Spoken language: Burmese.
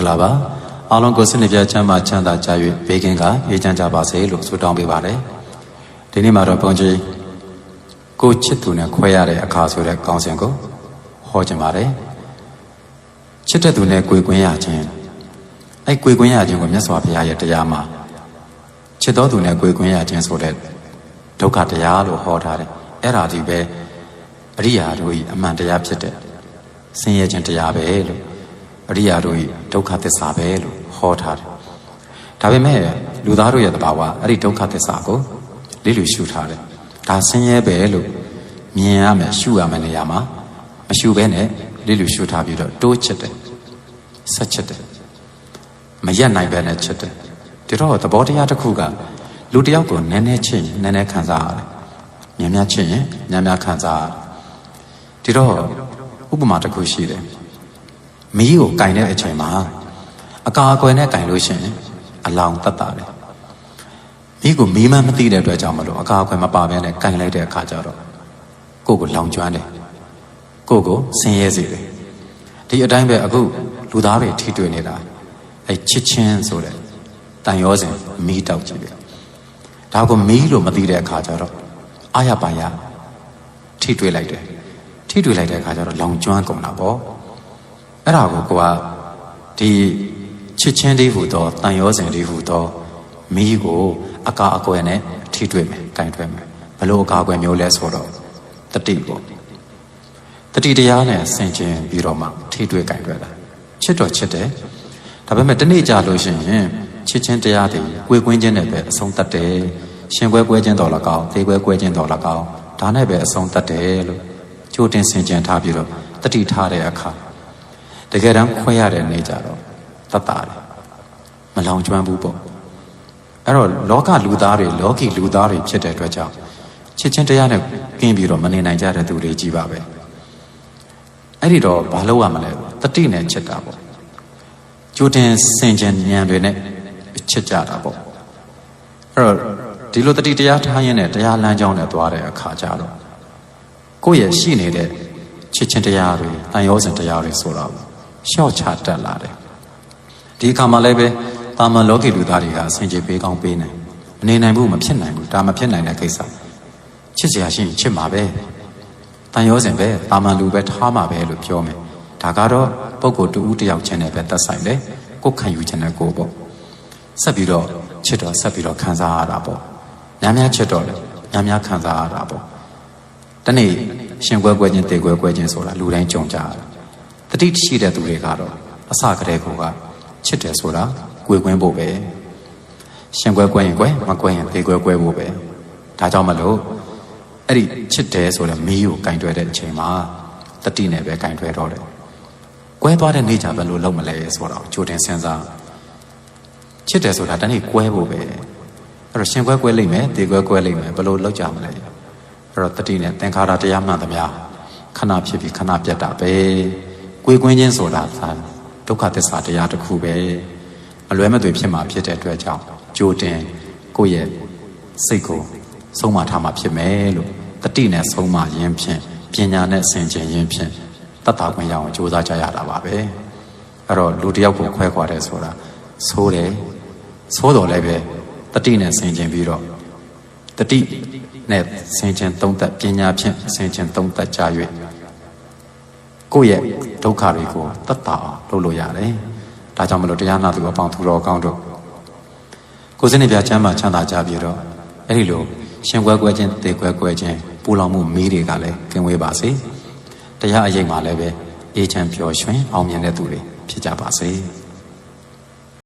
္ဂလာပါအားလုံးကိုစနစ်ပြချမ်းသာချမ်းသာကြ၍ဘေးကင်းကအေးချမ်းကြပါစေလို့ဆုတောင်းပေးပါတယ်ဒီနေ့မှာတော့ဘုန်းကြီးကိုချစ်သူနဲ့ခွဲရတဲ့အခါဆိုတဲ့ကောင်းစဉ်ကိုဟောခြင်းပါတယ်ချစ်တဲ့သူနဲ့ကြွေကွင်းရခြင်းအဲ့ကြွေကွင်းရခြင်းကိုမြတ်စွာဘုရားရဲ့တရားမှာချစ်တော်သူနဲ့ကြွေကွင်းရခြင်းဆိုတဲ့ဒုက္ခတရားလို့ဟောထားတယ်အဲ့ဒါဒီပဲအရိယာတို့ဤအမှန်တရားဖြစ်တဲ့ဆင်းရဲခြင်းတရားပဲလို့ အရိယာတို့ဤဒုက္ခသစ္စာပဲလို့ဟောထားတယ်ဒါပေမဲ့လူသားတို့ရဲ့သဘာဝအဲ့ဒီဒုက္ခသစ္စာကိုလိလူရှုထားတယ်ဒါဆင်းရဲပဲလို့မြင်ရမယ်ရှုရမယ်နေရာမှာမရှုဘဲနဲ့လိလူရှုထားပြီးတော့တိုးချစ်တယ်ဆက်ချစ်တယ်မရက်နိုင်ပဲနဲ့ချစ်တယ်ဒီတော့သဘောတရားတစ်ခုကလူတစ်ယောက်ကိုနည်းနည်းချစ်ရင်နည်းနည်းခံစားရတယ်များများချစ်ရင်များများခံစားရတယ်ဒီတော့ဥပမာတစ်ခုရှိတယ် မီးကိုကင်တဲ့အချိန်မှာအကာအကွယ်နဲ့ကင်လို့ရှိရင်အလောင်တတ်တာတယ်မီးကိုမီးမှမသိတဲ့အတွက်ကြောင့်မလို့အကာအကွယ်မပါဘဲနဲ့ကင်လိုက်တဲ့အခါကျတော့ကိုယ့်ကိုလောင်ကျွမ်းတယ်ကိုယ့်ကိုဆင်းရဲစေတယ်ဒီအတိုင်းပဲအခုလူသားတွေထိတွေ့နေတာအဲချစ်ချင်းဆိုတဲ့တန်ရောစဉ်မီးတောက်ကြည့်တယ်ဒါကိုမီးလို့မသိတဲ့အခါကျတော့အာရပါရထိတွေ့လိုက်တယ်ထိတွေ့လိုက်တဲ့အခါကျတော့လောင်ကျွမ်းကုန်တာပေါ့ အဲ့ဒါကိုကိုကဒီချစ်ချင်းလေးဟူသောတန်ရောစဉ်လေးဟူသောမီးကိုအကာအကွယ်နဲ့ထိတွေ့မယ်ကင်ထွဲမယ်ဘလို့အကာအကွယ်မျိုးလဲဆိုတော့တတိပေါ့တတိတရားနဲ့ဆင်ခြင်ပြီးတော့မှထိတွေ့ကင်ထွဲတာချစ်တော်ချစ်တယ်ဒါပေမဲ့တနေ့ကြာလို့ရှိရင်ချစ်ချင်းတရားတွေကိုယ်ကွင်းချင်းနဲ့ပဲအဆုံးသတ်တယ်ရှင်ကွဲကွဲချင်းတော်လကောင်းသေကွဲကွဲချင်းတော်လကောင်းဒါနဲ့ပဲအဆုံးသတ်တယ်လို့ကြိုတင်ဆင်ခြင်ထားပြီးတော့တတိထားတဲ့အခါ တကယ်တမ်းခွဲရတဲ့နေကြတော့တတ်တာတယ်မလောင်ကျွမ်းဘူးပေါ့အဲ့တော့လောကလူသားတွေလောကီလူသားတွေဖြစ်တဲ့အတွက်ကြောင့်ချစ်ချင်းတရားနဲ့ကင်းပြီးတော့မနေနိုင်ကြတဲ့သူတွေကြီးပါပဲအဲ့ဒီတော့ဘာလုပ်ရမလဲတတိနဲ့ချစ်တာပေါ့ကြိုတင်ဆင်ခြင်ဉာဏ်တွေနဲ့ချစ်ကြတာပေါ့အဲ့တော့ဒီလိုတတိတရားထားရင်းနဲ့တရားလမ်းကြောင်းနဲ့သွားတဲ့အခါကျတော့ကိုယ့်ရဲ့ရှိနေတဲ့ချစ်ချင်းတရားတွေတန်ရောစဉ်တရားတွေဆိုတော့ ရှော့ချတက်လာတယ်ဒီအခါမှာလည်းပဲတာမန်လောကီလူသားတွေကဆင်ခြင်ပေးကောင်းပေးနိုင်မနေနိုင်ဘူးမဖြစ်နိုင်ဘူးဒါမဖြစ်နိုင်တဲ့ကိစ္စချစ်စရာရှိရင်ချစ်မှာပဲတန်ရောစဉ်ပဲတာမန်လူပဲထားမှာပဲလို့ပြောမယ်ဒါကတော့ပုဂ္ဂိုလ်တူဦးတယောက်ချင်းနဲ့ပဲသက်ဆိုင်တယ်ကိုယ်ခံယူခြင်းနဲ့ကိုယ်ပေါ့ဆက်ပြီးတော့ချစ်တော့ဆက်ပြီးတော့ခံစားရတာပေါ့များများချစ်တော့လေများများခံစားရတာပေါ့တနေ့ရှင်ကွဲကွဲချင်းတေကွဲကွဲချင်းဆိုတာလူတိုင်းကြုံကြရတယ် တတိရှိတဲ့သူတွေကတော့အစကတည်းကချစ်တယ်ဆိုတာကွေကွင်းဖို့ပဲရှင်ကွဲကွဲရင်ကွဲမကွဲရင်တေကွဲကွဲဖို့ပဲဒါကြောင့်မလို့အဲ့ဒီချစ်တယ်ဆိုတဲ့မီးကိုကင်တွဲတဲ့အချိန်မှာတတိနဲ့ပဲကင်တွဲတော့တယ်ကွဲသွားတဲ့နေကြဘယ်လိုလုပ်မလဲဆိုတော့ကြိုတင်စဉ်းစားချစ်တယ်ဆိုတာတနေ့ကွဲဖို့ပဲအဲ့တော့ရှင်ကွဲကွဲလိမ့်မယ်တေကွဲကွဲလိမ့်မယ်ဘယ်လိုလုပ်ကြမလဲအဲ့တော့တတိနဲ့သင်္ခါရတရားမှန်သမျှခဏဖြစ်ပြီးခဏပြတ်တာပဲ ကိုယ်ကွင်းချင်းဆိုတာဒုက္ခသစ္စာတရားတစ်ခုပဲအလွဲမသွေဖြစ်မှာဖြစ်တဲ့အတွက်ကြောင့်ကြိုတင်ကိုယ့်ရဲ့စိတ်ကိုဆုံးမထားမှာဖြစ်မယ်လို့တတိနဲ့ဆုံးမရင်းဖြင့်ပညာနဲ့ဆင်ခြင်ရင်းဖြင့်တတ်တာခွင့်ရအောင်ကြိုးစားကြရတာပါပဲအဲ့တော့လူတစ်ယောက်ကိုခွဲခွာတယ်ဆိုတာဆိုးတယ်ဆိုးတော်လည်းပဲတတိနဲ့ဆင်ခြင်ပြီးတော့တတိနဲ့ဆင်ခြင်သုံးသက်ပညာဖြင့်ဆင်ခြင်သုံးသက်ကြ၍ကိုယ့်ရဲ့ ဒုက္ခတွေကိုတတ်တာအောင်လုပ်လို့ရတယ်ဒါကြောင့်မလို့တရားနာသူအပေါင်းသူတော်ကောင်းတို့ကိုယ်စနစ်ပြချမ်းသာချမ်းသာကြပြီးတော့အဲ့ဒီလိုရှင်ကွဲကွဲချင်းတေကွဲကွဲချင်းပူလောင်မှုမီးတွေကလည်းကင်းဝေးပါစေတရားအရေးမှာလည်းပဲအေးချမ်းပျော်ရွှင်အောင်မြင်တဲ့သူတွေဖြစ်ကြပါစေ။